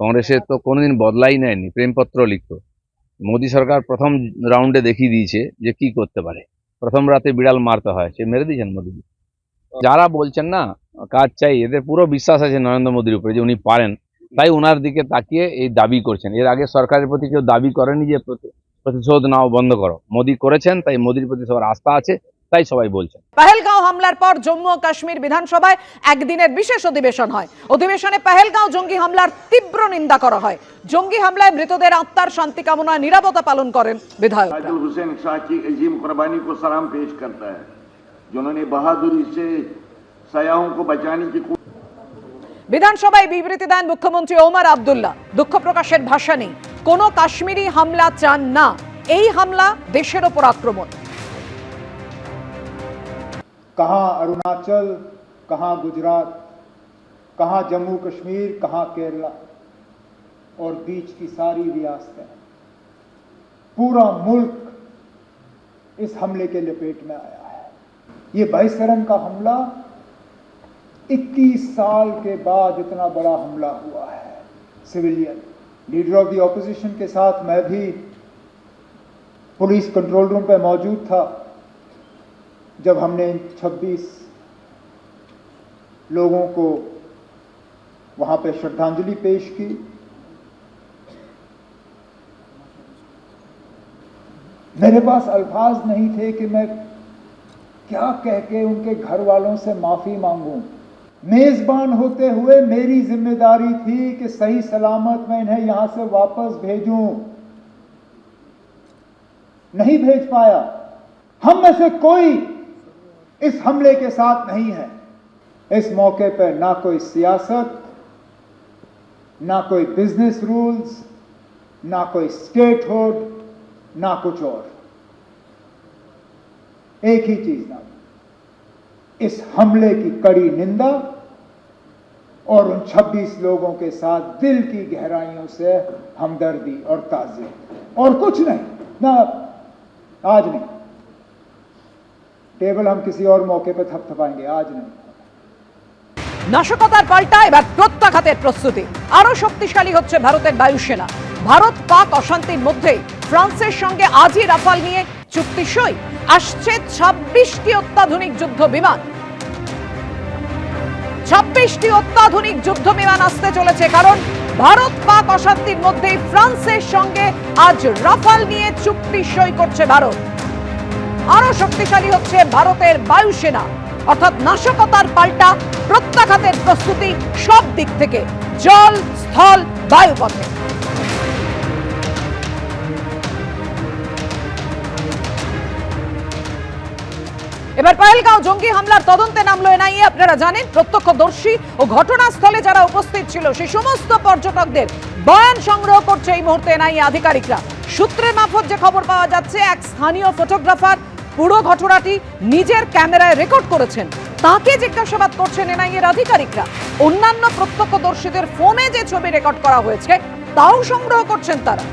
কংগ্রেসের তো কোনোদিন বদলাই নেয়নি, প্রেমপত্র লিখত মোদী সরকার প্রথম রাউন্ডে দেখিয়ে দিয়েছে যে কি করতে পারে। প্রথম রাতে বিড়াল মারতে হয়, সে মেরে দিয়েছেন মোদীজি যারা বলছেন না, কাজ চাই, এদের পুরো বিশ্বাস আছে নরেন্দ্র মোদীর উপরে যে উনি পারেন। তাই ওনার দিকে তাকিয়ে এই দাবি করছেন। এর আগে সরকারের প্রতি কেউ দাবি করেনি যে প্রতি- প্রতিশোধ নাও বন্ধ করো। মোদী করেছেন, তাই মোদীর প্রতি সবার আস্থা আছে। তাই সবাই বলছেন পেহেলগাঁও হামলার পর জম্মু ও কাশ্মীর বিধানসভায় একদিনের বিশেষ অধিবেশন হয় অধিবেশনে পেহেলগাঁও জঙ্গি হামলার তীব্র নিন্দা করা হয় জঙ্গি হামলায় মৃতদের আত্মার শান্তি কামনায় নিরাপত্তা পালন করেন বিধায়ক आदिल हुसैन शाह की अजीम कुर्बानी को सलाम पेश करता है जिन्होंने बहादुरी से सयाहों को बचाने की को- বিধানসভায় বিবৃতি দেন মুখ্যমন্ত্রী ওমর আব্দুল্লাহ দুঃখ প্রকাশের ভাষা নেই কোনো কাশ্মীরি হামলা চান না এই হামলা দেশের ওপর আক্রমণ कहाँ अरुणाचल, कहाँ गुजरात, कहाँ जम्मू कश्मीर, कहाँ केरला, और बीच की सारी रियासतें। पूरा मुल्क इस हमले के लपेट में आया है। ये बाईसरन का हमला 21 साल के बाद इतना बड़ा हमला हुआ है। Civilian leader of the opposition के साथ मैं भी पुलिस कंट्रोल रूम पे मौजूद था। जब हमने इन 26 लोगों को वहाँ पे श्रद्धांजलि पेश की, मेरे पास अल्फाज नहीं थे कि मैं क्या कह के उनके घर वालों से माफ़ी मांगूं। मेजबान होते हुए मेरी ज़िम्मेदारी थी कि सही सलामत मैं इन्हें यहाँ से वापस भेजूं। नहीं भेज पाया। हम में से कोई इस हमले के साथ नहीं है। इस मौके पर ना कोई सियासत, ना कोई बिज़नेस रूल्स ना कोई स्टेटहुड ना कुछ और। एक ही चीज़ ना। इस हमले की कड़ी निंदा और उन 26 लोगों के साथ दिल की गहराइयों से हमदर्दी और ताज़ी। और कुछ नहीं, ना, आज नहीं। टेबल हम किसी और मौके पर थपथपाएंगे आज नहीं নাশকতার পাল্টা এবার প্রত্যাঘাতের প্রস্তুতি আরো শক্তিশালী হচ্ছে ভারতের বায়ুসেনা ভারত পাক অশান্তির মধ্যে ফ্রান্সের সঙ্গে আজই রাফাল নিয়ে চুক্তি সই আসছে ছাব্বিশটি অত্যাধুনিক যুদ্ধ বিমান ছাব্বিশটি অত্যাধুনিক যুদ্ধ বিমান আসতে চলেছে কারণ ভারত পাক অশান্তির মধ্যেই ফ্রান্সের সঙ্গে আজ রাফাল নিয়ে চুক্তি সই করছে ভারত আরও শক্তিশালী হচ্ছে ভারতের বায়ুসেনা। অর্থাৎ নাশকতার পাল্টা প্রত্যাঘাতের প্রস্তুতি সব দিক থেকে জল, স্থল, বায়ুপথে। এবার পায়েলগাঁও জঙ্গি হামলার তদন্তে নামলো এনআইএ, আপনারা জানেন, প্রত্যক্ষদর্শী ও ঘটনাস্থলে যারা উপস্থিত ছিল সেই সমস্ত পর্যটকদের বয়ান সংগ্রহ করছে এই মুহূর্তে এনআইএ আধিকারিকরা। সূত্রের মারফত যে খবর পাওয়া যাচ্ছে, এক স্থানীয় ফটোগ্রাফার পুরো ঘটনাটি নিজের ক্যামেরায় রেকর্ড করেছেন। তাকে জিজ্ঞাসাবাদ করছেন এনআইএর আধিকারিকরা। অন্যান্য প্রত্যক্ষদর্শীদের ফোনে যে ছবি রেকর্ড করা হয়েছে, তাও সংগ্রহ করছেন তারা।